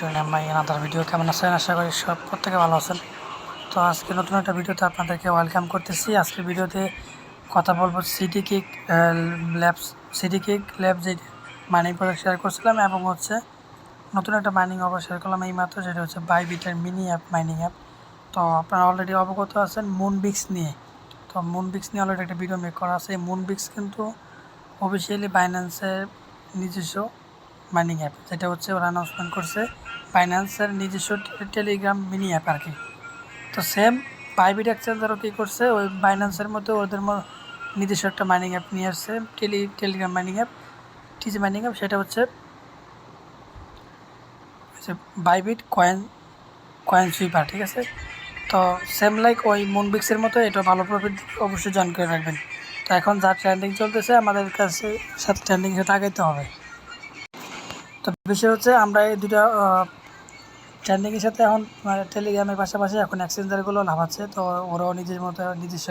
To my another video কেমন আছেন? আশা করি সব প্রত্যেকে ভালো আছেন। তো আজকে নতুন একটা ভিডিওতে আপনাদেরকে ওয়েলকাম করতেছি। আজকের ভিডিওতে কথা বলব city kick labs city kick lab যে মাইনিং প্রজেক্ট শেয়ার করছিলাম এবং হচ্ছে নতুন একটা মাইনিং অফার শেয়ার করলাম এই মাত্র সেটা হচ্ছে বাইবিটের মিনি অ্যাপ মাইনিং অ্যাপ তো আপনারা অলরেডি অবগত আছেন মুনবিক্স নিয়ে। তো মুনবিক্স নিয়ে অলরেডি একটা ভিডিও মেক করা আছে। মুনবিক্স কিন্তু অফিসিয়ালি বাইন্যান্সের নিজস্ব মাইনিং অ্যাপ যেটা হচ্ছে ওরা অ্যানাউন্সমেন্ট করছে। ফাইন্যান্সের নিজস্ব টেলিগ্রাম মিনি অ্যাপ আর কি। তো সেম বাইবিট এক্সচেঞ্জারও কী করছে, ওই বাইন্যান্সের মধ্যে ওদের নিজস্ব একটা মাইনিং অ্যাপ নিয়ে আসছে tele telegram mining app TG mining app সেটা হচ্ছে বাইবিট কয়েন কয়েন সুইপার ঠিক আছে? তো সেম লাইক ওই মুনবিক্সের মতো, এটা ভালো প্রফিট অবশ্যই জয়েন করে রাখবেন। তো এখন যা ট্রেন্ডিং চলতেছে, আমাদের কাছে সাথে ট্রেন্ডিং সাথে আগাইতে হবে। তো বিষয় হচ্ছে আমরা এই দুটা ট্রেন্ডিংয়ের সাথে এখন মানে টেলিগ্রামের পাশাপাশি এখন এক্সচেঞ্জারগুলো লাভাচ্ছে তো ওরাও নিজের মতো নিজস্ব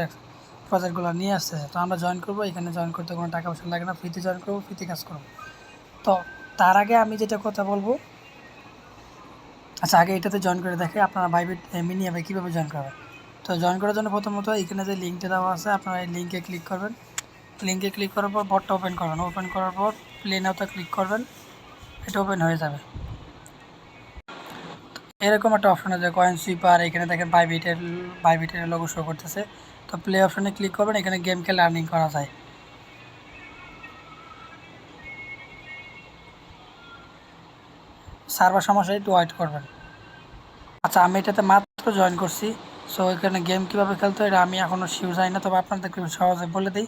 প্রজেক্টগুলো নিয়ে আসতেছে তো আমরা জয়েন করব, এখানে জয়েন করতে কোনো টাকা পয়সা লাগে না ফ্রিতে জয়েন করব ফ্রিতে কাজ করব। তো তার আগে আমি যেটা কথা বলব আচ্ছা আগে এটাতে জয়েন করে দেখে আপনারা বাইবিট মিনি অ্যাপে কীভাবে জয়েন করবেন। তো জয়েন করার জন্য প্রথমত এখানে যে লিঙ্কটা দেওয়া আছে, আপনারা এই লিঙ্কে ক্লিক করবেন। লিঙ্কে ক্লিক করার পর বটটা ওপেন করবেন। ওপেন করার পর প্লেন আওতা ক্লিক করবেন, এটা ওপেন হয়ে যাবে। এরকম একটা অপশন আছে কয়েন সুইপার এখানে দেখেন বাইবিটের বাইবিটের লোগো শো করতেছে। তো প্লে অপশনে ক্লিক করবেন, এখানে গেম খেলে করা যায়। সার্ভার সমস্যা একটু ওয়েট করবেন। আচ্ছা আমি এটাতে মাত্র জয়েন করছি। সো এখানে গেম কীভাবে খেলতে এটা আমি এখনও শিউ যাই না, তবে আপনাদেরকে সহজে বলে দিই।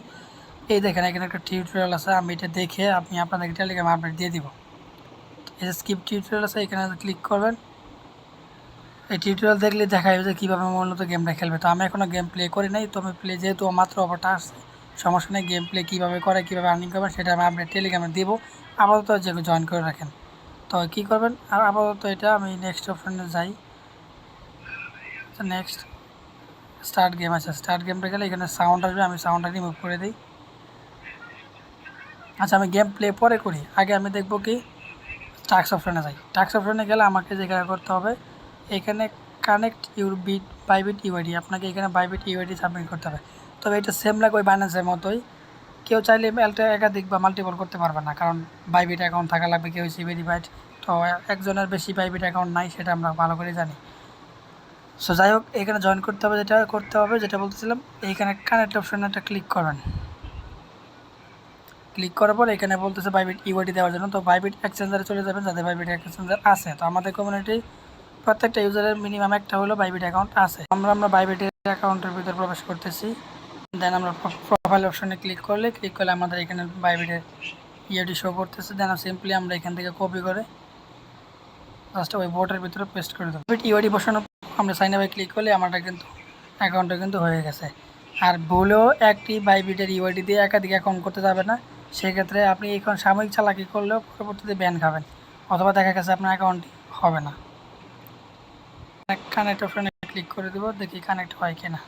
এই দেখেন, এখানে একটা টিউটোরিয়াল আছে, আমি এটা দেখে আপনি আপনাদেরকে টেলিগ্রাম আপডেট দিয়ে দিব। যে স্কিপ টিউটোরিয়াল আছে, এখানে ক্লিক করবেন। এই টিউটোরিয়াল দেখলে দেখা যাবে যে কীভাবে মূলত গেমটা খেলবে। তো আমি এখনও গেম প্লে করি নাই, তো আমি প্লে যেহেতু মাত্র অফারটা আসছে, সমস্যা নেই গেম প্লে কীভাবে করে, কীভাবে আর্নিং করবেন সেটা আমি আপডেট টেলিগ্রামে দিব। আপাতত যে জয়েন করে রাখেন। তো কী করবেন? আর আপাতত এটা আমি নেক্সট অপশনে যাই। নেক্সট স্টার্ট গেম আছে। স্টার্ট গেমটা গেলে এখানে সাউন্ড আসবে, আমি সাউন্ডটা রিমুভ করে দিই। আচ্ছা আমি গেম প্লে পরে করি। আগে আমি দেখব কি টাক্স অপশনে যাই। টাক্স অপশনে গেলে আমাকে যেখানে করতে হবে এখানে connect your bit Bybit UID আপনাকে এখানে বাইবিট ইউআইডি সাবমিট করতে হবে। তবে এটা সেম লাগে ওই বাইন্যান্সের মতোই। কেউ চাইলে একটা একাধিক বা মাল্টিপল করতে পারবে না, কারণ বাইবিট অ্যাকাউন্ট থাকা লাগবে, কেউ হচ্ছে ভেরিফাইড তো একজনের বেশি বাইবিট অ্যাকাউন্ট নাই, সেটা আমরা ভালো করে জানি। সো যাই হোক, এখানে জয়েন করতে হবে, যেটা করতে হবে, যেটা বলতেছিলাম, এইখানে কানেক্ট অপশানে একটা ক্লিক করবেন ক্লিক করার পর এখানে বলতেছে বাইবিট ইউআইডি দেওয়ার জন্য। তো বাইবিট এক্সচেঞ্জারে চলে যাবেন যাদের বাইবিট এক্সচেঞ্জার আছে। তো আমাদের কমিউনিটি প্রত্যেকটা ইউজারের মিনিমাম একটা হলো বাইবিট অ্যাকাউন্ট আছে। আমরা আমরা বাইবিটের অ্যাকাউন্টের ভিতরে প্রবেশ করতেছি। দেন আমরা প্রোফাইল অপশনে ক্লিক করলে ক্লিক করলে আমাদের এখানে বাইবিটের ইয়েটি শো করতেছে। দেন সিম্পলি আমরা এখান থেকে কপি করে জাস্ট ওই বোর্ডের ভিতরে পেস্ট করে দেবো। ইউআইডি বসানো, আমরা সাইন আপে ক্লিক করলে আমারটা কিন্তু অ্যাকাউন্টটা কিন্তু হয়ে গেছে। আর ভুলেও একটি বাইবিটের ইউআইডি দিয়ে একাধিক অ্যাকাউন্ট করতে যাবে না। সেক্ষেত্রে আপনি এখন সাময়িক চালাকি করলেও পরবর্তীতে ব্যান খাবেন। অথবা দেখা গেছে আপনার অ্যাকাউন্টটি হবে না। কানেক্ট অপশনে ক্লিক করে দেবো, দেখি কানেক্ট হয় কিনা।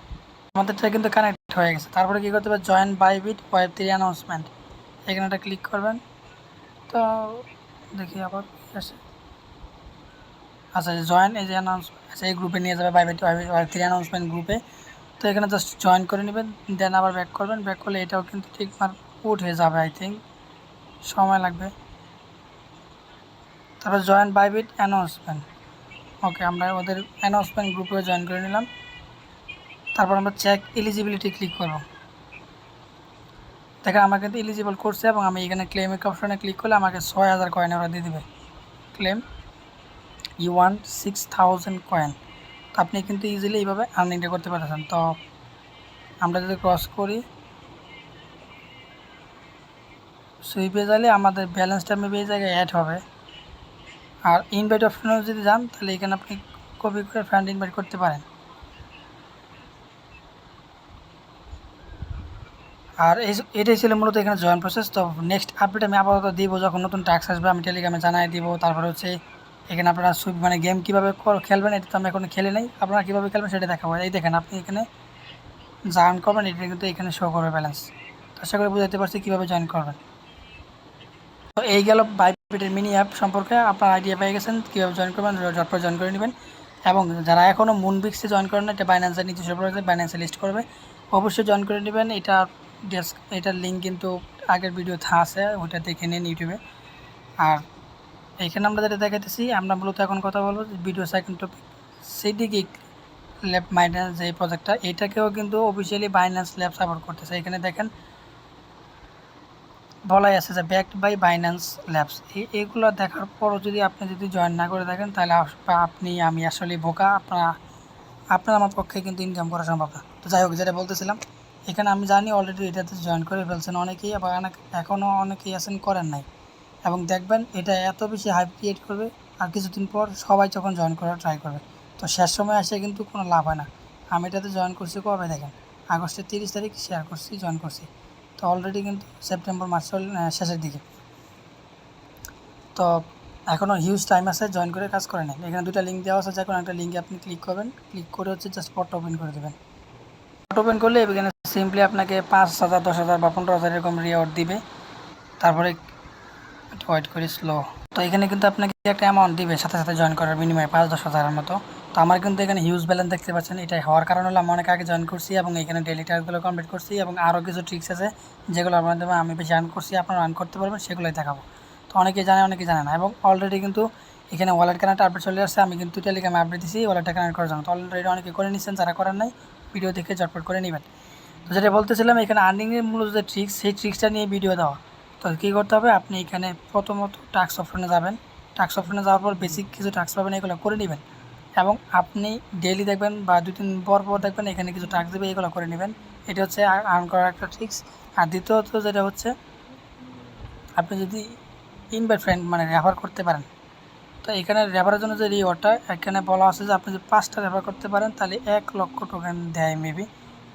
আমাদেরটা কিন্তু কানেক্ট হয়ে গেছে। তারপরে কী করতে হবে? Join Bybit web three announcement এখানে একটা ক্লিক করবেন। তো দেখি আবার আসে। আচ্ছা জয়েন এই যে অ্যানাউন্স আচ্ছা এই গ্রুপে নিয়ে যাবে বাইবিট ওয়েব থ্রি অ্যানাউন্সমেন্ট গ্রুপে তো এখানে জাস্ট জয়েন করে নেবেন দেন আবার ব্যাক করবেন। ব্যাক করলে এটাও কিন্তু ঠিক মার উঠ হয়ে যাবে আই থিঙ্ক সময় লাগবে। তারপর জয়েন বাইবিট অ্যানাউন্সমেন্ট ওকে, আমরা ওদের অ্যানাউন্সমেন্ট গ্রুপে জয়েন করে নিলাম। তারপর আমরা চেক এলিজিবিলিটি ক্লিক করব। দেখেন, আমার কিন্তু এলিজিবল করছে এবং আমি এখানে ক্লেমের অপশনে ক্লিক করলে আমাকে ছয় হাজার কয়েন ওরা দিয়ে দেবে। Claim you one six thousand coin তো আপনি কিন্তু ইজিলি এইভাবে আর্নিংটা করতে পারতেছেন। তো আমরা যদি ক্রস করি সুইপে যাইলে আমাদের ব্যালেন্সটা মেবি এই জায়গায় অ্যাড হবে। আর ইনভাইট অপশনেও যদি যান, তাহলে এখানে আপনি কপি করে ফ্রেন্ড ইনভাইট করতে পারেন। আর এই এটাই ছিল মূলত এখানে জয়েন প্রসেস তো নেক্সট আপডেট আমি আপাতত দিব, যখন নতুন টাস্ক আসবে, আমি টেলিগ্রামে জানাই দিব। তারপরে হচ্ছে, এখানে আপনারা সুইপ মানে গেম কীভাবে খেলবেন, এটা তো আমি এখন খেলে নেই। আপনারা কীভাবে খেলবেন সেটা দেখাবো। এই দেখেন, আপনি এখানে জয়েন করবেন, এটা কিন্তু এখানে শো করবে ব্যালেন্স তো আশা করি বুঝতে পারছি কীভাবে জয়েন করবেন। তো এই গেল বাই ফাইবিটের মিনি অ্যাপ সম্পর্কে আপনার আইডিয়া পেয়ে গেছেন, কীভাবে জয়েন করবেন ঝটপট জয়েন করে নেবেন। এবং যারা এখনও মুনবিক্সে জয়েন করেন এটা বাইন্যান্সের নিজস্ব প্রয়োজন বাইন্যান্সে লিস্ট করবে। অবশ্যই জয়েন করে নেবেন, এটা ডেস্ক এটার লিঙ্ক কিন্তু আগের ভিডিওতে আছে, ওটা দেখে নিন ইউটিউবে। আর এখানে আমরা যেটা দেখাতেছি আমরা মূলত এখন কথা বলব ভিডিও সেকেন্ড টপিক সিডিকি ল্যাব মাইন্যান্স যে প্রজেক্টটা এটাকেও কিন্তু অফিসিয়ালি বাইন্যান্স ল্যাব সাপোর্ট করতেছে। এখানে দেখেন বলাই আছে যে ব্যাকড বাই বাইন্যান্স ল্যাবস এগুলো দেখার পরও যদি আপনি যদি জয়েন না করে দেখেন তাহলে আপনি, আমি আসলে বোকা, আপনার আপনার আমার পক্ষে কিন্তু ইনকাম করা সম্ভব না। তো যাই হোক, যেটা বলতেছিলাম, এখানে আমি জানি অলরেডি এটাতে জয়েন করে ফেলছেন অনেকেই, আবার অনেক এখনও অনেকেই আছেন, করেন নাই। এবং দেখবেন এটা এত বেশি হাইপ ক্রিয়েট করবে, আর কিছুদিন পর সবাই যখন জয়েন করার ট্রাই করবে, তো শেষ সময় এসে কিন্তু কোনো লাভ হয় না। আমি এটাতে জয়েন করছি কবে দেখেন? আগস্টের তিরিশ তারিখ শেয়ার করছি জয়েন করছি। তো অলরেডি কিন্তু সেপ্টেম্বর মাস শেষের দিকে। তো এখনও হিউজ টাইম আছে জয়েন করে কাজ করে নেন এখানে দুটা লিঙ্ক দেওয়া আছে, যে কোনো একটা লিঙ্কে আপনি ক্লিক করবেন। ক্লিক করে হচ্ছে জাস্ট পট ওপেন করে দেবেন। পট ওপেন করলে এখানে সিম্পলি আপনাকে পাঁচ হাজার, দশ হাজার বা পনেরো হাজার এরকম রিওয়ার্ড দিবে। তারপরে ওয়েট করি স্লো তো এখানে কিন্তু আপনাকে একটা অ্যামাউন্ট দিবে, সাথে সাথে জয়েন করার বিনিময়ে পাঁচ, দশ হাজারের মতো। তো আমার কিন্তু এখানে হিউজ ব্যালেন্স দেখতে পাচ্ছেন। এটাই হওয়ার কারণ হলো আমি অনেক আগে জয়েন করছি এবং এখানে ডেলি টার্গগুলো কমপ্লিট করছি এবং আরও কিছু ট্রিক্স আছে যেগুলো মাধ্যমে আমি বেশি আর্ন করছি, আপনারা আর্ন করতে পারবেন, সেগুলোই দেখাবো। তো অনেকে জানে অনেকে জানে না এবং অলরেডি কিন্তু এখানে ওয়ালেট কানেক্ট আপডেট চলে আসছে। আমি কিন্তু টেলিগ্রামে আপডেট দিচ্ছি ওয়ালেটটা কানেক্ট করার জন্য। তো অলরেডি অনেকে করে নিচ্ছেন যারা করেন নাই ভিডিও দেখে চটপট করে নেবেন। তো যেটা বলতেছিলাম, এখানে আর্নিংয়ের মূলত যে ট্রিক্স সেই ট্রিক্সটা নিয়ে ভিডিও দেওয়া। তো কী করতে হবে? আপনি এখানে প্রথমত টাক্স অপশনে যাবেন। টাক্স অপশনে যাওয়ার পর বেসিক কিছু টাক্স পাবেন, এগুলো করে নেবেন। এবং আপনি ডেইলি দেখবেন বা দু তিন পর পর দেখবেন এখানে কিছু টাক্স দেবে, এগুলো করে নেবেন। এটা হচ্ছে আর্ন করার একটা ট্রিক্স আর দ্বিতীয়ত যেটা হচ্ছে, আপনি যদি ইনভাইট ফ্রেন্ড মানে রেফার করতে পারেন, তো এখানে রেফারের জন্য যে রিওয়ার্ডটা এখানে বলা আছে যে আপনি যদি পাঁচটা রেফার করতে পারেন, তাহলে এক লক্ষ টোকেন দেয় মেবি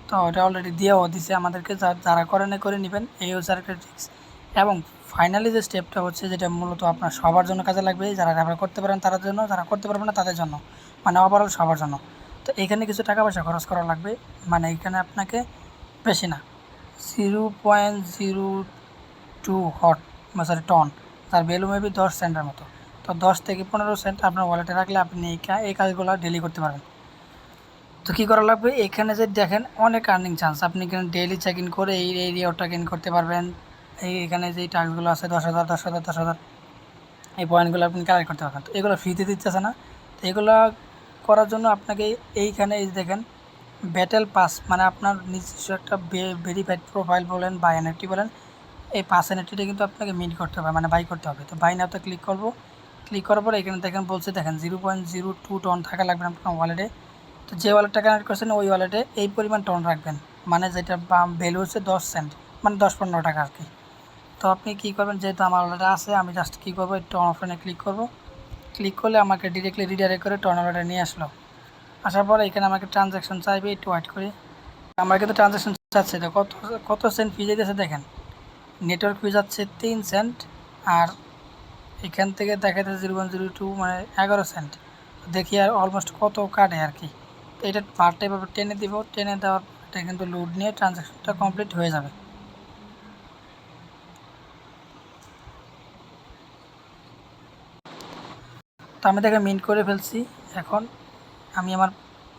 তো ওটা অলরেডি দিয়েও দিছে আমাদেরকে যারা করে না করে নেবেন। এই হচ্ছে আরেকটা ট্রিক্স এবং ফাইনালি যে স্টেপটা হচ্ছে যেটা মূলত আপনার সবার জন্য কাজে লাগবে, যারা রেফার করতে পারেন তাদের জন্য, যারা করতে পারবেন না তাদের জন্য মানে ওভারঅল সবার জন্য। তো এখানে কিছু টাকা পয়সা খরচ করা লাগবে মানে এখানে আপনাকে বেশি না জিরো পয়েন্ট জিরো টু হট সরি টন তার ভ্যালু মেবি দশ সেন্টের মতো। তো দশ থেকে পনেরো সেন্ট আপনার ওয়ালেটে রাখলে আপনি এই কাজগুলো ডেলি করতে পারবেন। তো কী করা লাগবে? এখানে যে দেখেন, অনেক আর্নিং চান্স আপনি এখানে ডেইলি চেক ইন করে এই এই রিওয়ার্ডটা ইন করতে পারবেন। এই এখানে যে টাস্কগুলো আছে, দশ হাজার দশ হাজার দশ হাজার, এই পয়েন্টগুলো আপনি কালেক্ট করতে পারবেন। তো এগুলো ফ্রিতে দিতেছে না। তো এগুলো করার জন্য আপনাকে এইখানে এই দেখেন ব্যাটেল পাস মানে আপনার নিজস্ব একটা ভেরিফাইড প্রোফাইল বলেন বা এনএফটি বলেন, এই পাস এনএফটিটা কিন্তু আপনাকে মিট করতে হবে মানে বাই করতে হবে। তো বাই নাওতে ক্লিক করব। ক্লিক করার পরে এখানে দেখেন বলছে, দেখেন zero point zero two ton থাকা লাগবে আপনার ওয়ালেটে তো যে ওয়ালেটটা কানেক্ট করছেন, ওই ওয়ালেটে এই পরিমাণ টন রাখবেন। মানে যেটা ভ্যালু হচ্ছে দশ সেন্ট মানে দশ পনেরো টাকা আর কি। তো আপনি কী করবেন? যেহেতু আমার ওয়ালেটে আছে, আমি জাস্ট কী করব? টন অপশনে ক্লিক করব। ক্লিক করলে আমাকে ডিরেক্টলি রিডাইরেক্ট করে টন ওয়ালেটে নিয়ে আসলো। আসার পরে এখানে আমাকে ট্রানজ্যাকশন চাইবে, একটু ওয়েট করি। আমার কিন্তু ট্রানজ্যাকশন চাচ্ছে তো কত কত সেন্ট ফি যেতেছে দেখেন। নেটওয়ার্ক ফি যাচ্ছে তিন সেন্ট আর এখান থেকে দেখা যাচ্ছে জিরো ওয়ান জিরো টু মানে এগারো সেন্ট দেখি আর অলমোস্ট কত কাটে আর কি। এটা পার্টটা এভাবে টেনে দিব। টেনে দেওয়ার এটা কিন্তু লোড নিয়ে ট্রানজ্যাকশনটা কমপ্লিট হয়ে যাবে। তো আমি দেখে মিন্ট করে ফেলছি। এখন আমি আমার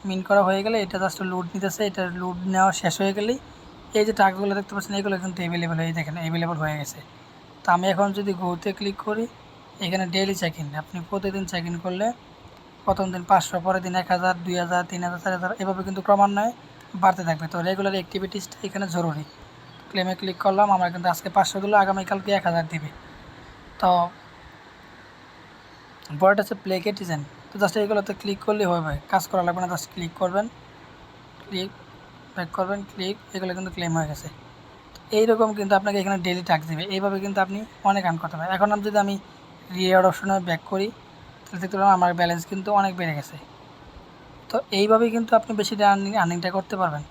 মিন করা হয়ে গেলে এটা জাস্ট লোড নিতেছে, এটা লোড নেওয়া শেষ হয়ে গেলেই এই যে টাকাগুলো দেখতে পাচ্ছেন, এগুলো কিন্তু অ্যাভেলেবেল হয়ে দেখেন অ্যাভেলেবেল হয়ে গেছে। তো আমি এখন যদি গোতে ক্লিক করি, এখানে ডেইলি চেক ইন আপনি প্রতিদিন চেক ইন করলে প্রথম দিন পাঁচশো, পরের দিন এক হাজার, দুই হাজার, তিন হাজার, চার হাজার, এভাবে কিন্তু ক্রমান্বয়ে বাড়তে থাকবে। তো রেগুলার অ্যাক্টিভিটিসটা এখানে জরুরি। ক্লেমে ক্লিক করলাম, আমরা কিন্তু আজকে পাঁচশো দিল আগামীকালকে এক হাজার দিবে। তো পরেরটা হচ্ছে প্লে কেটিজেন তো জাস্ট এগুলোতে ক্লিক করলেই হবে কাজ করা লাগবে না জাস্ট ক্লিক করবেন। ক্লিক ব্যাক করবেন ক্লিক এগুলো কিন্তু ক্লেম হয়ে গেছে। এইরকম কিন্তু আপনাকে এখানে ডেলি টাক্স দেবে। এইভাবে কিন্তু আপনি অনেক আর্ন করতে পারেন। এখন আমি যদি আমি রিওয়ার্ড অপশনে ব্যাক করি, তাহলে দেখতে পারেন আমার ব্যালেন্স কিন্তু অনেক বেড়ে গেছে। তো এইভাবেই কিন্তু আপনি বেশি আর্নিং আর্নিংটা করতে পারবেন।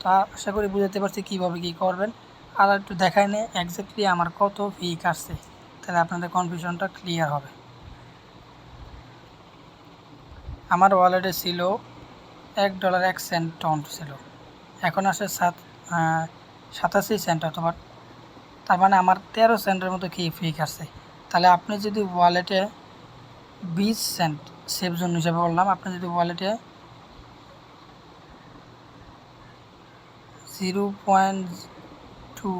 তো আশা করি বুঝাতে পারছি কীভাবে কী করবেন। আর একটু দেখায় নে একজ্যাক্টলি আমার কত ফি কাটছে তাহলে আপনাদের কনফিউশনটা ক্লিয়ার হবে। আমার ওয়ালেটে ছিল এক ডলার এক সেন্ট টন ছিল। এখন আসে সাত সাতাশি সেন্ট। অথবা তার মানে আমার তেরো সেন্টের মতো কি ফি কাটছে? তাহলে আপনি যদি ওয়ালেটে বিশ সেন্ট সেভ জোন হিসাবে বললাম, আপনি যদি ওয়ালেটে জিরো পয়েন্ট টু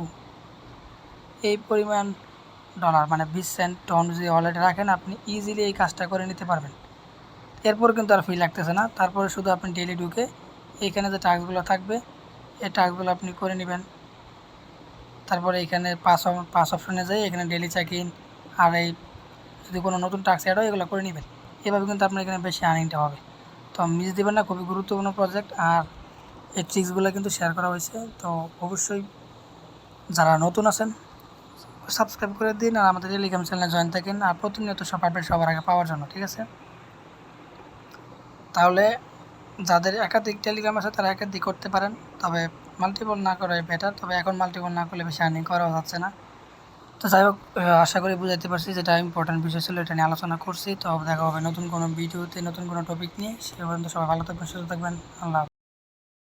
এই পরিমাণ ডলার মানে বিশ সেন্ট টন যদি ওয়ালেটে রাখেন, আপনি ইজিলি এই কাজটা করে নিতে পারবেন। এরপর কিন্তু আর ফি লাগতেছে না। তারপরে শুধু আপনি ডেলি ঢুকে এইখানে যে টাস্কগুলো থাকবে, এই টাস্কগুলো আপনি করে নেবেন। তারপরে এখানে অপ- পাঁচ অপশনে যাই, এখানে ডেলি চেক ইন আর এই যদি কোনো নতুন টাস্ক অ্যাড হয়, এগুলো করে নেবেন। এভাবে কিন্তু আপনার এখানে বেশি আর্নিংটা হবে। তো মিস দেবেন না, খুবই গুরুত্বপূর্ণ প্রজেক্ট আর এই ট্রিক্সগুলো কিন্তু শেয়ার করা হয়েছে। তো অবশ্যই যারা নতুন আছেন সাবস্ক্রাইব করে দিন আর আমাদের টেলিগ্রাম চ্যানেলে জয়েন থাকেন। আর প্রতিনিয়ত সব আপডেট সবার আগে পাওয়ার জন্য, ঠিক আছে? তাহলে যাদের একাধিক টেলিগ্রাম আছে তারা একাধিক করতে পারেন। তবে মাল্টিপল না করাই বেটার তবে এখন মাল্টিপল না করলে বেশি আর্নিং করা যাচ্ছে না। তো যাই হোক আশা করি বুঝাইতে পারছি যেটা ইম্পর্ট্যান্ট বিষয় ছিল, এটা নিয়ে আলোচনা করছি। তো দেখা হবে নতুন কোনো ভিডিওতে, নতুন কোনো টপিক নিয়ে। সে পর্যন্ত সবাই ভালো থাকবেন, সুস্থ থাকবেন। আল্লাহ।